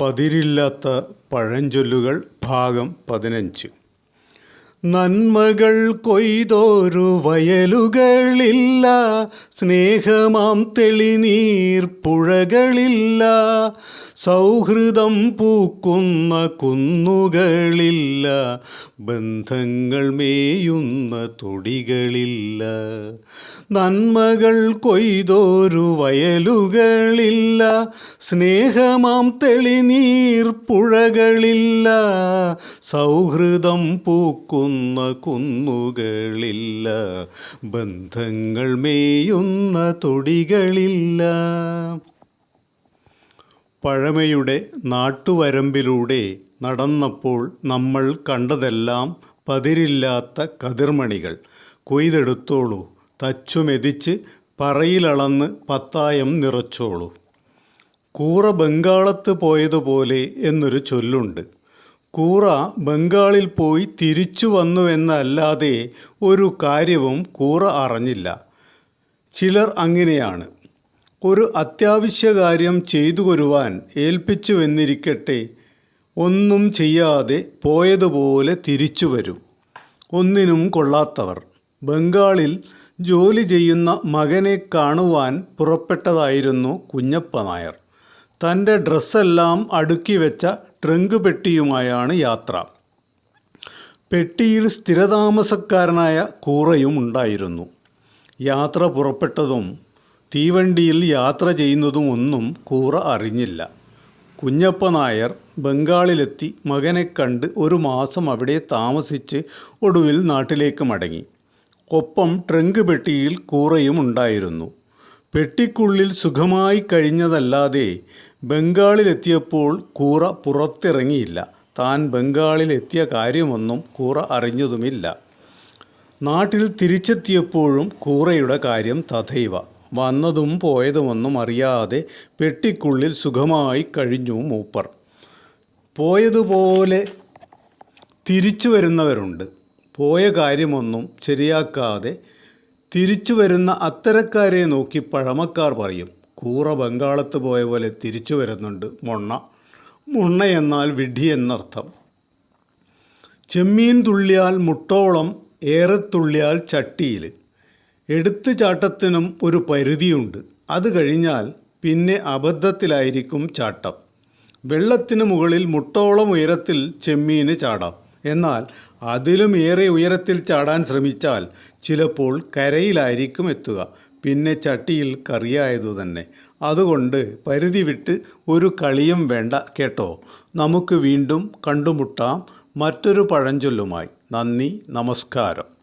പതിരില്ലാത്ത പഴഞ്ചൊല്ലുകൾ ഭാഗം പതിനഞ്ച്. നന്മകൾ കൊയ്തോരു വയലുകളില്ല സ്നേഹമാം തെളിനീർ പുഴകളില്ല സൗഹൃദം പൂക്കുന്ന കുന്നുകളില്ല ബന്ധങ്ങൾ മേയുന്ന തൊടികളില്ല. നന്മകൾ കൊയ്തോരു വയലുകളില്ല സ്നേഹമാം തെളിനീർ പുഴകളില്ല സൗഹൃദം പൂക്കുന്ന കുന്നുകളില്ല ബന്ധങ്ങൾ മേയുന്ന തൊടികളില്ല. പഴമയുടെ നാട്ടുവരമ്പിലൂടെ നടന്നപ്പോൾ നമ്മൾ കണ്ടതെല്ലാം പതിരില്ലാത്ത കതിർമണികൾ. കൊയ്തെടുത്തോളൂ തച്ചുമെതിച്ച് പറയിലളന്ന് പത്തായം നിറച്ചോളൂ. കൂറ ബംഗാളത്ത് പോയതുപോലെ എന്നൊരു ചൊല്ലുണ്ട്. കൂറ ബംഗാളിൽ പോയി തിരിച്ചു വന്നുവെന്നല്ലാതെ ഒരു കാര്യവും കൂറ അറിഞ്ഞില്ല. ചിലർ അങ്ങനെയാണ്. ഒരു അത്യാവശ്യ കാര്യം ചെയ്തു വരുവാൻ ഏൽപ്പിച്ചുവെന്നിരിക്കട്ടെ ഒന്നും ചെയ്യാതെ പോയതുപോലെ തിരിച്ചു വരും. ഒന്നിനും കൊള്ളാത്തവർ. ബംഗാളിൽ ജോലി ചെയ്യുന്ന മകനെ കാണുവാൻ പുറപ്പെട്ടതായിരുന്നു കുഞ്ഞപ്പ നായർ. തന്റെ ഡ്രസ്സെല്ലാം അടുക്കി വെച്ച ട്രങ്ക് പെട്ടിയുമായാണ് യാത്ര. പെട്ടിയിൽ സ്ഥിരതാമസക്കാരനായ കൂറയും ഉണ്ടായിരുന്നു. യാത്ര പുറപ്പെട്ടതും തീവണ്ടിയിൽ യാത്ര ചെയ്യുന്നതും ഒന്നും കൂറ അറിഞ്ഞില്ല. കുഞ്ഞപ്പ നായർ ബംഗാളിലെത്തി മകനെ കണ്ട് ഒരു മാസം അവിടെ താമസിച്ച് ഒടുവിൽ നാട്ടിലേക്ക് മടങ്ങി. ഒപ്പം ട്രങ്ക് പെട്ടിയിൽ കൂറയും ഉണ്ടായിരുന്നു. പെട്ടിക്കുള്ളിൽ സുഖമായി കഴിഞ്ഞതല്ലാതെ ബംഗാളിലെത്തിയപ്പോൾ കൂറ പുറത്തിറങ്ങിയില്ല. താൻ ബംഗാളിലെത്തിയ കാര്യമൊന്നും കൂറ അറിഞ്ഞതുമില്ല. നാട്ടിൽ തിരിച്ചെത്തിയപ്പോഴും കൂറയുടെ കാര്യം തഥൈവ. വന്നതും പോയതുമൊന്നും അറിയാതെ പെട്ടിക്കുള്ളിൽ സുഖമായി കഴിഞ്ഞു മൂപ്പർ. പോയതുപോലെ തിരിച്ചു വരുന്നവരുണ്ട്. പോയ കാര്യമൊന്നും ശരിയാക്കാതെ തിരിച്ചു വരുന്ന അത്തരക്കാരെ നോക്കി പഴമക്കാർ പറയും കൂറ ബംഗാളത്ത് പോയ പോലെ തിരിച്ചു വരുന്നുണ്ട് മൊണ്ണ. മുണ്ണ എന്നാൽ വിഡി എന്നർത്ഥം. ചെമ്മീൻ തുള്ളിയാൽ മുട്ടോളം ഏറെ തുള്ളിയാൽ ചട്ടിയിൽ. എടുത്തു ചാട്ടത്തിനും ഒരു പരിധിയുണ്ട്. അത് കഴിഞ്ഞാൽ പിന്നെ അബദ്ധത്തിലായിരിക്കും ചാട്ടം. വെള്ളത്തിന് മുകളിൽ മുട്ടോളം ഉയരത്തിൽ ചെമ്മീന് ചാടാം. എന്നാൽ അതിലും ഏറെ ഉയരത്തിൽ ചാടാൻ ശ്രമിച്ചാൽ ചിലപ്പോൾ കരയിലായിരിക്കും എത്തുക. പിന്നെ ചട്ടിയിൽ കറിയായതു തന്നെ. അതുകൊണ്ട് പരിധി വിട്ട് ഒരു കളിയും വേണ്ട കേട്ടോ. നമുക്ക് വീണ്ടും കണ്ടുമുട്ടാം. മറ്റൊരു പഴഞ്ചൊല്ലുമായി. നന്ദി നമസ്കാരം.